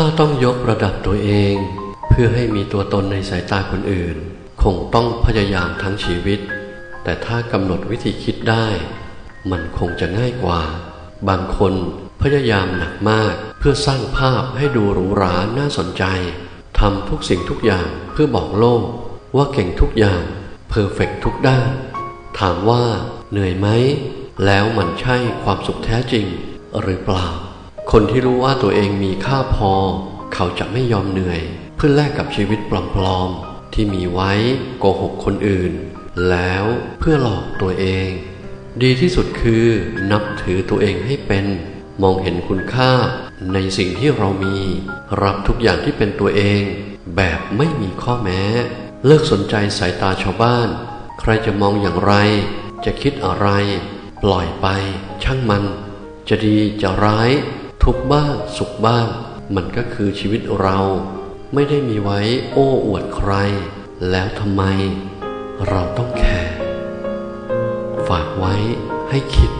ถ้าต้องยกระดับตัวเอง เพื่อให้มีตัวตนในสายตาคนอื่น คงต้องพยายามทั้งชีวิต แต่ถ้ากำหนดวิธีคิดได้ มันคงจะง่ายกว่า บางคนพยายามหนักมากเพื่อสร้างภาพให้ดูหรูหราน่าสนใจทำทุกสิ่งทุกอย่างเพื่อบอกโลก ว่าเก่งทุกอย่างเพอร์เฟกทุกด้าน ถามว่าเหนื่อยไหม แล้วมันใช่ความสุขแท้จริงหรือเปล่า คนที่รู้ว่าตัวเองมีค่าพอ เขาจะไม่ยอมเหนื่อย เพื่อแลกกับชีวิตปลอมๆ ที่มีไว้โกหกคนอื่น แล้วเพื่อหลอกตัวเอง ดีที่สุดคือนับถือตัวเองให้เป็น มองเห็นคุณค่าในสิ่งที่เรามี รับทุกอย่างที่เป็นตัวเอง แบบไม่มีข้อแม้ เลิกสนใจสายตาชาวบ้าน ใครจะมองอย่างไร จะคิดอะไร ปล่อยไป ช่างมัน จะดีจะร้าย ทุกบ้างสุขบ้าง มันก็คือชีวิตเราไม่ได้มีไว้โอ้อวดใคร แล้วทำไม เราต้องแคร์ฝากไว้ให้คิด